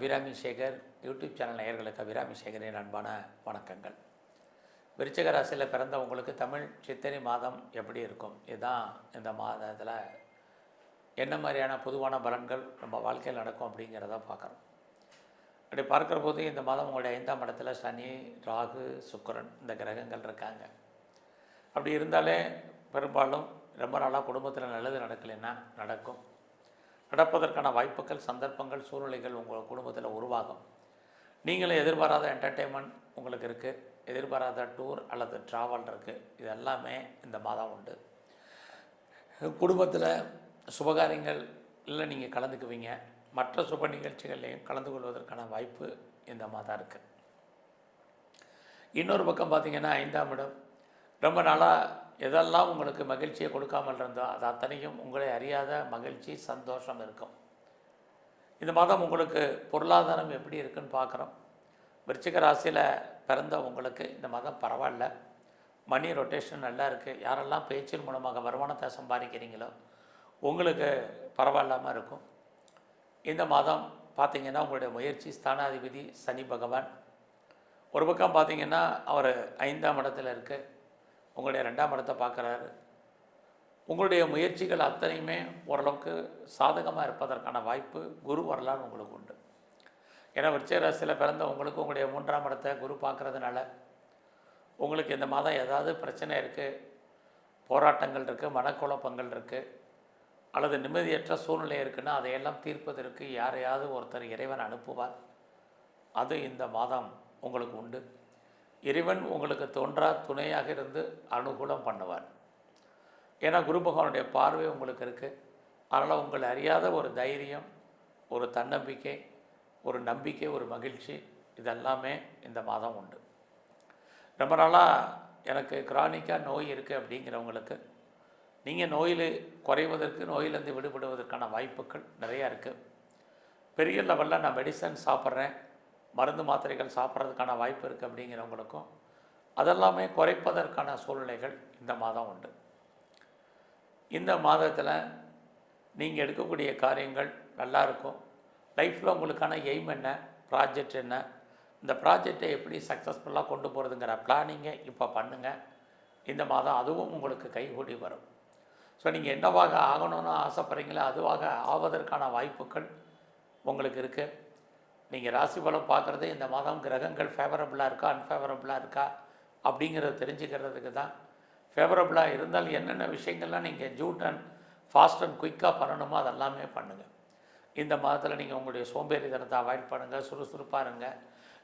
Abirami Sekar YouTube channel நேயர்களுக்கு அபிராமி சேகரின் அன்பான வணக்கங்கள். விருச்சிக ராசியில் பிறந்தவங்களுக்கு தமிழ் சித்திரை மாதம் எப்படி இருக்கும்? இதுதான் இந்த மாதத்தில் என்ன மாதிரியான பொதுவான பலன்கள் நம்ம வாழ்க்கையில் நடக்கும் அப்படிங்கிறத பார்க்குறோம். அப்படி பார்க்குற போது இந்த மாதம் உங்களுடைய ஐந்தாம் இடத்துல சனி ராகு சுக்கிரன் இந்த கிரகங்கள் இருக்காங்க. அப்படி இருந்தாலே பெரும்பாலும் ரொம்ப நாளாக குடும்பத்தில் நல்லது நடக்கலைன்னா நடக்கும். நடப்பதற்கான வாய்ப்புகள் சந்தர்ப்பங்கள் சூழ்நிலைகள் உங்கள் குடும்பத்தில் உருவாகும். நீங்களும் எதிர்பாராத என்டர்டெயின்மெண்ட் உங்களுக்கு இருக்குது எதிர்பாராத டூர் அல்லது ட்ராவல் இருக்குது இது எல்லாமே இந்த மாதம் உண்டு. குடும்பத்தில் சுபகாரியங்கள் இல்லை நீங்கள் கலந்துக்குவீங்க. மற்ற சுப நிகழ்ச்சிகள்லையும் கலந்து கொள்வதற்கான வாய்ப்பு இந்த மாதம் இருக்குது இன்னொரு பக்கம் பார்த்தீங்கன்னா ஐந்தாம் இடம் ரொம்ப நாளாக எதெல்லாம் உங்களுக்கு மகிழ்ச்சியை கொடுக்காமல் இருந்தோ அது அத்தனையும் உங்களை அறியாத மகிழ்ச்சி சந்தோஷம் இருக்கும். இந்த மாதம் உங்களுக்கு பொருளாதாரம் எப்படி இருக்குன்னு பார்க்குறோம். விருச்சிக ராசியில் பிறந்த உங்களுக்கு இந்த மாதம் பரவாயில்ல. மணி ரொட்டேஷன் நல்லா இருக்குது யாரெல்லாம் பேச்சின் மூலமாக வருமானத்தை சம்பாதிக்கிறீங்களோ உங்களுக்கு பரவாயில்லாமல் இருக்கும். இந்த மாதம் பார்த்திங்கன்னா உங்களுடைய முயற்சி ஸ்தானாதிபதி சனி பகவான். ஒரு பக்கம் பார்த்தீங்கன்னா அவர் ஐந்தாம் இடத்துல இருக்குது உங்களுடைய ரெண்டாம் இடத்தை பார்க்குறாரு. உங்களுடைய முயற்சிகள் அத்தனையுமே ஓரளவுக்கு சாதகமாக இருப்பதற்கான வாய்ப்பு குரு வரலாறு உங்களுக்கு உண்டு. ஏன்னா விருச்சிகராசியில் பிறந்த உங்களுக்கு உங்களுடைய மூன்றாம் இடத்தை குரு பார்க்குறதுனால உங்களுக்கு இந்த மாதம் ஏதாவது பிரச்சனை இருக்குது போராட்டங்கள் இருக்குது மனக்குழப்பங்கள் இருக்குது அல்லது நிம்மதியற்ற சூழ்நிலை இருக்குன்னா அதையெல்லாம் தீர்ப்பதற்கு யாரையாவது ஒருத்தர் இறைவன் அனுப்புவார். அது இந்த மாதம் உங்களுக்கு உண்டு. இறைவன் உங்களுக்கு தோன்றா துணையாக இருந்து அனுகூலம் பண்ணுவார். ஏன்னா குரு பகவானுடைய பார்வை உங்களுக்கு இருக்குது அதனால் உங்களை அறியாத ஒரு தைரியம் ஒரு தன்னம்பிக்கை ஒரு நம்பிக்கை ஒரு மகிழ்ச்சி இதெல்லாமே இந்த மாதம் உண்டு. ரொம்ப நாளாக எனக்கு கிரானிக்காக நோய் இருக்குது அப்படிங்கிறவங்களுக்கு நீங்கள் நோயில் குறைவதற்கு நோயிலேருந்து விடுபடுவதற்கான வாய்ப்புகள் நிறையா இருக்குது பெரிய லெவலில் நான் மெடிசன் சாப்பிட்றேன். மருந்து மாத்திரைகள் சாப்பிட்றதுக்கான வாய்ப்பு இருக்குது அப்படிங்கிறவங்களுக்கும் அதெல்லாமே குறைப்பதற்கான சூழ்நிலைகள் இந்த மாதம் உண்டு. இந்த மாதத்தில் நீங்கள் எடுக்கக்கூடிய காரியங்கள் நல்லா இருக்கும். லைஃப்பில் உங்களுக்கான எய்ம் என்ன ப்ராஜெக்ட் என்ன இந்த ப்ராஜெக்டை எப்படி சக்ஸஸ்ஃபுல்லாக கொண்டு போகிறதுங்கிற பிளானிங்கை இப்போ பண்ணுங்கள் இந்த மாதம் அதுவும் உங்களுக்கு கைகூடி வரும். ஸோ நீங்கள் என்னவாக ஆகணும்னு ஆசைப்பட்றீங்களோ அதுவாக ஆவதற்கான வாய்ப்புகள் உங்களுக்கு இருக்குது நீங்கள் ராசி பலம் பார்க்குறது இந்த மாதம் கிரகங்கள் ஃபேவரபுளாக இருக்கா அன்ஃபேவரபுளாக இருக்கா அப்படிங்கிறத தெரிஞ்சுக்கிறதுக்கு தான் ஃபேவரபுளாக இருந்தால் என்னென்ன விஷயங்கள்லாம் நீங்கள் ஜூட் அண்ட் ஃபாஸ்ட் அண்ட் குயிக்காக பண்ணணுமோ அதெல்லாமே பண்ணுங்கள் இந்த மாதத்தில் நீங்கள் உங்களுடைய சோம்பேறித்தனத்தை அவாய்ட் பண்ணுங்கள் சுறுசுறுப்பாக இருங்க.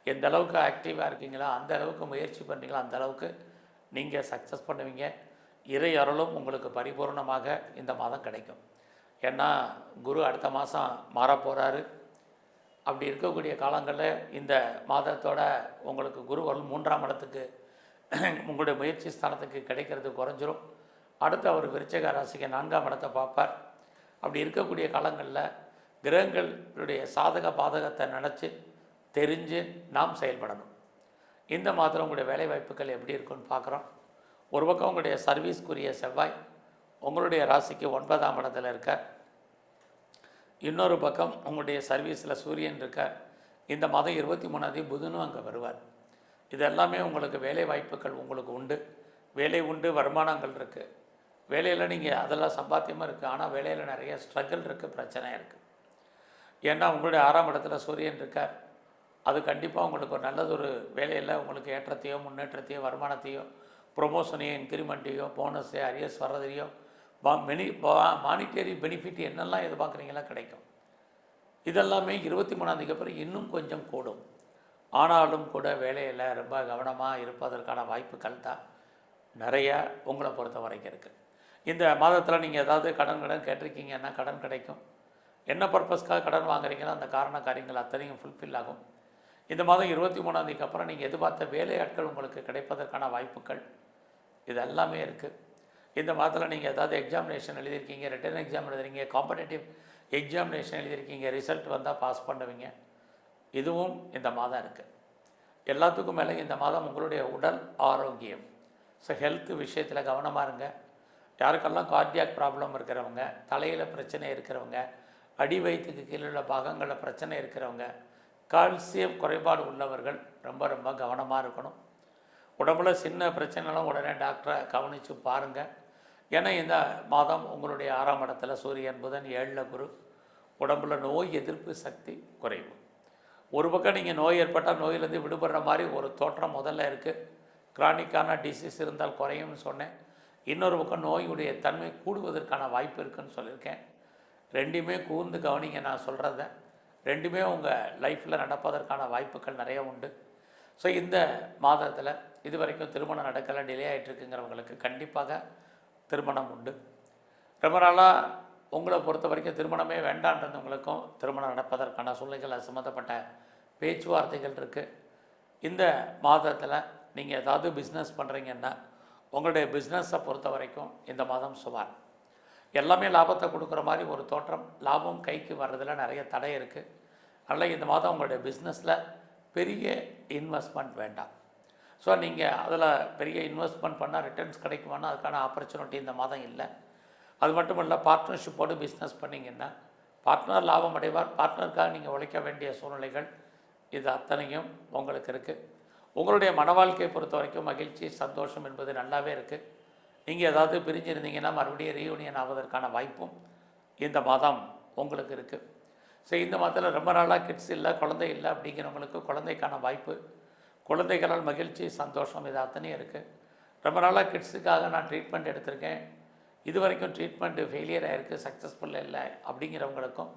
எந்த அளவுக்கு ஆக்டிவாக இருக்கீங்களோ அந்த அளவுக்கு முயற்சி பண்ணுறீங்களோ அந்த அளவுக்கு நீங்கள் சக்ஸஸ் பண்ணுவீங்க. இறை அருளும் உங்களுக்கு பரிபூர்ணமாக இந்த மாதம் கிடைக்கும். ஏன்னா குரு அடுத்த மாதம் மாறப் போகிறாரு அப்படி இருக்கக்கூடிய காலங்களில் இந்த மாதத்தோட உங்களுக்கு குருவல் மூன்றாம் இடத்துக்கு உங்களுடைய முயற்சி ஸ்தானத்துக்கு கிடைக்கிறது குறைஞ்சிரும். அடுத்து அவர் விருச்சக ராசிக்கு நான்காம் இடத்தை பார்ப்பார். அப்படி இருக்கக்கூடிய காலங்களில் கிரகங்களுடைய சாதக பாதகத்தை நினச்சி தெரிஞ்சு நாம் செயல்படணும். இந்த மாதம் உங்களுடைய வேலை வாய்ப்புகள் எப்படி இருக்குன்னு பார்க்குறோம். ஒரு பக்கம் உங்களுடைய சர்வீஸ்க்குரிய செவ்வாய் உங்களுடைய ராசிக்கு ஒன்பதாம் இடத்துல இருக்கார். இன்னொரு பக்கம் உங்களுடைய சர்வீஸில் சூரியன் இருக்கார். இந்த மாதம் இருபத்தி மூணாந்தேதி புதனும் அங்கே வருவார். இது எல்லாமே உங்களுக்கு வேலை வாய்ப்புகள் உங்களுக்கு உண்டு. வேலை உண்டு வருமானங்கள் இருக்குது வேலையில் நீங்கள் அதெல்லாம் சம்பாத்தியமாக இருக்குது ஆனால் வேலையில் நிறைய ஸ்ட்ரகிள் இருக்குது பிரச்சனை இருக்குது ஏன்னா உங்களுடைய ஆறாம் இடத்துல சூரியன் இருக்கார். அது கண்டிப்பாக உங்களுக்கு ஒரு நல்லதொரு வேலையில் உங்களுக்கு ஏற்றத்தையோ முன்னேற்றத்தையோ வருமானத்தையோ ப்ரொமோஷனையோ இன்க்ரிமெண்ட்டையோ போனஸையோ அரியஸ் வர்றதையோ மெனி மானிட்டரி பெனிஃபிட் என்னெல்லாம் எதிர்பார்க்குறீங்களா கிடைக்கும். இதெல்லாமே இருபத்தி மூணாந்தேதிக்கு அப்புறம் இன்னும் கொஞ்சம் கூடும். ஆனாலும் கூட வேலையில் ரொம்ப கவனமாக இருப்பதற்கான வாய்ப்புகள் தான் நிறையா உங்களை பொறுத்த வரைக்கும் இருக்குது இந்த மாதத்தில் நீங்கள் ஏதாவது கடன் கடன் கேட்டிருக்கீங்கன்னா கடன் கிடைக்கும். என்ன பர்பஸ்க்காக கடன் வாங்குறீங்களோ அந்த காரண காரியங்கள் அத்தனையும் ஃபுல்ஃபில் ஆகும். இந்த மாதம் இருபத்தி மூணாந்தேதிக்கு அப்புறம் நீங்கள் எதிர்பார்த்த வேலையாட்கள் உங்களுக்கு கிடைப்பதற்கான வாய்ப்புகள் இது எல்லாமே இருக்குது இந்த மாதத்தில் நீங்கள் ஏதாவது எக்ஸாமினேஷன் எழுதியிருக்கீங்க ரிட்டர்ன் எக்ஸாம் எழுதுறீங்க காம்படேட்டிவ் எக்ஸாமினேஷன் எழுதியிருக்கீங்க ரிசல்ட் வந்தால் பாஸ் பண்ணுவீங்க. இதுவும் இந்த மாதம் இருக்குது எல்லாத்துக்கும் மேலே இந்த மாதம் உங்களுடைய உடல் ஆரோக்கியம். ஸோ ஹெல்த் விஷயத்தில் கவனமாக இருங்க. யாருக்கெல்லாம் கார்டியாக் ப்ராப்ளம் இருக்கிறவங்க தலையில் பிரச்சனை இருக்கிறவங்க அடி வயிற்றுக்கு கீழே உள்ள பாகங்களில் பிரச்சனை இருக்கிறவங்க கால்சியம் குறைபாடு உள்ளவர்கள் ரொம்ப ரொம்ப கவனமாக இருக்கணும். உடம்புல சின்ன பிரச்சனைலாம் உடனே டாக்டரை கவனித்து பாருங்கள் ஏன்னா இந்த மாதம் உங்களுடைய ஆறாம் இடத்துல சூரியன் புதன் ஏழில் குரு. உடம்புல நோய் எதிர்ப்பு சக்தி குறைவு. ஒரு பக்கம் நீங்கள் நோய் ஏற்பட்டால் நோயிலேருந்து விடுபடுற மாதிரி ஒரு தோற்றம் முதல்ல இருக்குது கிரானிக்கான டிசீஸ் இருந்தால் குறையும்னு சொன்னேன். இன்னொரு பக்கம் நோயுடைய தன்மை கூடுவதற்கான வாய்ப்பு இருக்குன்னு சொல்லியிருக்கேன். ரெண்டுமே கூர்ந்து கவனிங்க நான் சொல்கிறத ரெண்டுமே உங்கள் லைஃப்பில் நடப்பதற்கான வாய்ப்புகள் நிறைய உண்டு. ஸோ இந்த மாதத்தில் இது வரைக்கும் திருமணம் நடக்கலை டிலே ஆகிட்டுருக்குங்கிறவங்களுக்கு கண்டிப்பாக திருமணம் உண்டு. ரொம்ப நாளாக உங்களை பொறுத்த வரைக்கும் திருமணமே வேண்டான்றவங்களுக்கும் திருமணம் நடப்பதற்கான சூழ்நிலைகள் சம்மந்தப்பட்ட பேச்சுவார்த்தைகள் இருக்குது இந்த மாதத்தில் நீங்கள் ஏதாவது பிஸ்னஸ் பண்ணுறீங்கன்னா உங்களுடைய பிஸ்னஸை பொறுத்த வரைக்கும் இந்த மாதம் சுமார். எல்லாமே லாபத்தை கொடுக்குற மாதிரி ஒரு தோற்றம் லாபம் கைக்கு வர்றதில் நிறைய தடை இருக்குது அதனால் இந்த மாதம் உங்களுடைய பிஸ்னஸில் பெரிய இன்வெஸ்ட்மெண்ட் வேண்டாம். ஸோ நீங்கள் அதில் பெரிய இன்வெஸ்ட்மெண்ட் பண்ணால் ரிட்டர்ன்ஸ் கிடைக்குமானா அதுக்கான ஆப்பர்ச்சுனிட்டி இந்த மாதம் இல்லை. அது மட்டும் இல்லை பார்ட்னர்ஷிப்போடு பிஸ்னஸ் பண்ணிங்கன்னா பார்ட்னர் லாபம் அடைவார் பார்ட்னருக்காக நீங்கள் உழைக்க வேண்டிய சூழ்நிலைகள் இது அத்தனையும் உங்களுக்கு இருக்குது உங்களுடைய மன வாழ்க்கையை பொறுத்த வரைக்கும் மகிழ்ச்சி சந்தோஷம் என்பது நல்லாவே இருக்குது நீங்கள் ஏதாவது பிரிஞ்சிருந்தீங்கன்னா மறுபடியும் ரீயூனியன் ஆவதற்கான வாய்ப்பும் இந்த மாதம் உங்களுக்கு இருக்குது ஸோ இந்த மாதத்தில் ரொம்ப நாளாக கிட்ஸ் இல்லை குழந்தை இல்லை அப்படிங்கிறவங்களுக்கு குழந்தைக்கான வாய்ப்பு குழந்தைகளால் மகிழ்ச்சி சந்தோஷம் இது அத்தனையும் இருக்குது ரொம்ப நாளாக கிட்ஸுக்காக நான் ட்ரீட்மெண்ட் எடுத்திருக்கேன். இது வரைக்கும் ட்ரீட்மெண்ட்டு ஃபெயிலியர் ஆகிருக்கு சக்ஸஸ்ஃபுல் இல்லை அப்படிங்கிறவங்களுக்கும்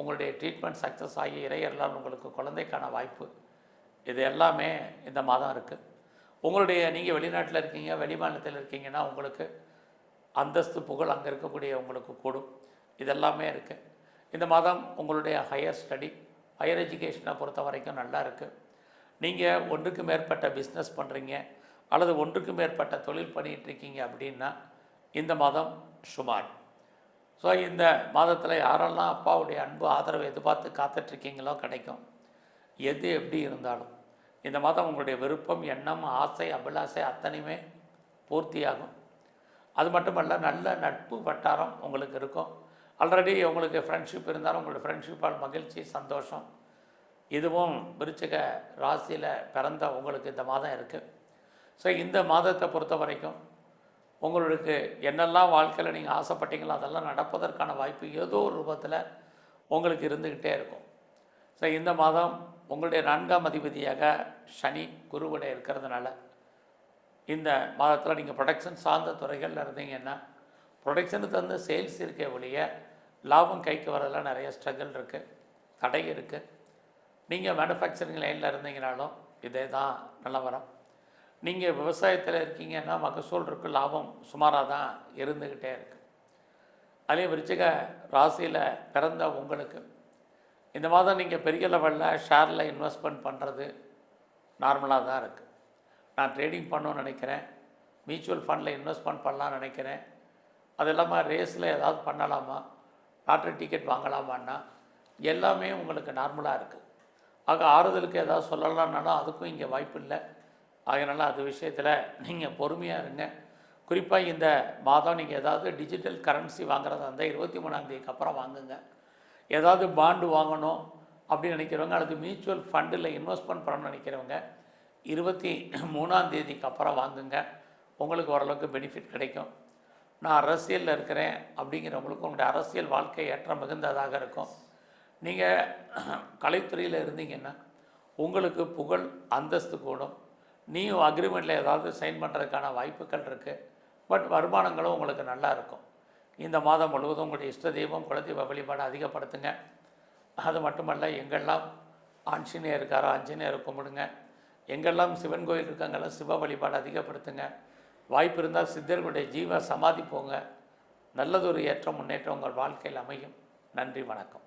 உங்களுடைய ட்ரீட்மெண்ட் சக்ஸஸ் ஆகி இறையர்களால் உங்களுக்கு குழந்தைக்கான வாய்ப்பு. இது எல்லாமே இந்த மாதம் இருக்குது உங்களுடைய நீங்கள் வெளிநாட்டில் இருக்கீங்க வெளிமாநிலத்தில் இருக்கீங்கன்னா உங்களுக்கு அந்தஸ்து புகழ் அங்கே இருக்கக்கூடிய உங்களுக்கு கூடும். இதெல்லாமே இருக்குது இந்த மாதம் உங்களுடைய ஹையர் ஸ்டடி ஹையர் எஜுகேஷனை பொறுத்த வரைக்கும் நல்லா இருக்குது நீங்கள் ஒன்றுக்கு மேற்பட்ட பிஸ்னஸ் பண்ணுறீங்க அல்லது ஒன்றுக்கு மேற்பட்ட தொழில் பண்ணிகிட்ருக்கீங்க அப்படின்னா இந்த மாதம் சுமார். ஸோ இந்த மாதத்தில் யாரெல்லாம் அப்பாவுடைய அன்பு ஆதரவை எதிர்பார்த்து காத்துட்ருக்கீங்களோ கிடைக்கும். எது எப்படி இருந்தாலும். இந்த மாதம் உங்களுடைய விருப்பம் எண்ணம் ஆசை அபிலாசை அத்தனையுமே பூர்த்தியாகும். அது மட்டுமல்ல நல்ல நட்பு வட்டாரம் உங்களுக்கு இருக்கும். ஆல்ரெடி உங்களுக்கு ஃப்ரெண்ட்ஷிப் இருந்தாலும் உங்களுடைய ஃப்ரெண்ட்ஷிப்பால் மகிழ்ச்சி சந்தோஷம். இதுவும் விருச்சிக ராசியில் பிறந்த உங்களுக்கு இந்த மாதம் இருக்குது ஸோ இந்த மாதத்தை பொறுத்த வரைக்கும் உங்களுக்கு என்னெல்லாம் வாழ்க்கையில் நீங்கள் ஆசைப்பட்டீங்களோ அதெல்லாம் நடப்பதற்கான வாய்ப்பு ஏதோ ஒரு ரூபத்தில் உங்களுக்கு இருந்துக்கிட்டே இருக்கும். ஸோ இந்த மாதம் உங்களுடைய நான்காம் அதிபதியாக சனி குருவிட இருக்கிறதுனால இந்த மாதத்தில் நீங்கள் ப்ரொடக்ஷன் சார்ந்த துறைகளில் இருந்தீங்கன்னா ப்ரொடக்ஷனுக்கு தகுந்த சேல்ஸ் இருக்க ஒழிய லாபம் கைக்கு வரதெல்லாம் நிறைய ஸ்ட்ரகிள் இருக்குது தடை இருக்குது நீங்கள் மேனுஃபேக்சரிங் லைனில் இருந்தீங்கனாலும் இதே தான் நிலவரம் நீங்கள் விவசாயத்தில் இருக்கீங்கன்னா மகசூல் இருக்கு லாபம் சுமாராக தான் இருந்துக்கிட்டே இருக்குது அதே விருச்சிக ராசியில் பிறந்த உங்களுக்கு இந்த மாதம் நீங்கள் பெரிய லெவலில் ஷேரில் இன்வெஸ்ட்மெண்ட் பண்ணுறது நார்மலாக தான் இருக்குது நான் ட்ரேடிங் பண்ணணும்னு நினைக்கிறேன் மியூச்சுவல் ஃபண்டில் இன்வெஸ்ட்மெண்ட் பண்ணலான்னு நினைக்கிறேன். அது இல்லாமல் ரேஸில் ஏதாவது பண்ணலாமா? லாட்ரி டிக்கெட் வாங்கலாமான்னா எல்லாமே உங்களுக்கு நார்மலாக இருக்குது ஆக ஆறுதலுக்கு ஏதாவது சொல்லலாம்னாலும் அதுக்கும் இங்கே வாய்ப்பு இல்லை. அதனால் அது விஷயத்தில் நீங்கள் பொறுமையாக இருங்க. குறிப்பாக இந்த மாதம் நீங்கள் ஏதாவது டிஜிட்டல் கரன்சி வாங்குறதா இருந்தால் இருபத்தி மூணாந்தேதிக்கு அப்புறம் வாங்குங்க. ஏதாவது பாண்டு வாங்கணும் அப்படின்னு நினைக்கிறவங்க அல்லது மியூச்சுவல் ஃபண்டில் இன்வெஸ்ட்மெண்ட் பண்ணணும்னு நினைக்கிறவங்க இருபத்தி மூணாந்தேதிக்கு அப்புறம் வாங்குங்க. உங்களுக்கு ஓரளவுக்கு பெனிஃபிட் கிடைக்கும். நான் அரசியலில் இருக்கிறேன் அப்படிங்கிறவங்களுக்கு உங்களுடைய அரசியல் வாழ்க்கை ஏற்றம் மிகுந்ததாக இருக்கும். நீங்கள் கலைத்துறையில் இருந்தீங்கன்னா உங்களுக்கு புகழ் அந்தஸ்து கூடும். நீயும் அக்ரிமெண்ட்டில் ஏதாவது சைன் பண்ணுறதுக்கான வாய்ப்புகள் இருக்குது பட் வருமானங்களும் உங்களுக்கு நல்லா இருக்கும். இந்த மாதம் முழுவதும் உங்களுடைய இஷ்ட தெய்வம் குலதெய்வ வழிபாடு அதிகப்படுத்துங்க. அது மட்டுமல்ல எங்கெல்லாம் ஆஞ்சநேயர் இருக்காரோ ஆஞ்சநேயரை கும்பிடுங்க. எங்கெல்லாம் சிவன் கோயில் இருக்காங்கெல்லாம் சிவ வழிபாடு அதிகப்படுத்துங்க. வாய்ப்பு இருந்தால் சித்தர்களுடைய ஜீவ சமாதி போங்க. நல்லதொரு ஏற்றம் முன்னேற்றம் உங்கள் வாழ்க்கையில் அமையும். நன்றி வணக்கம்.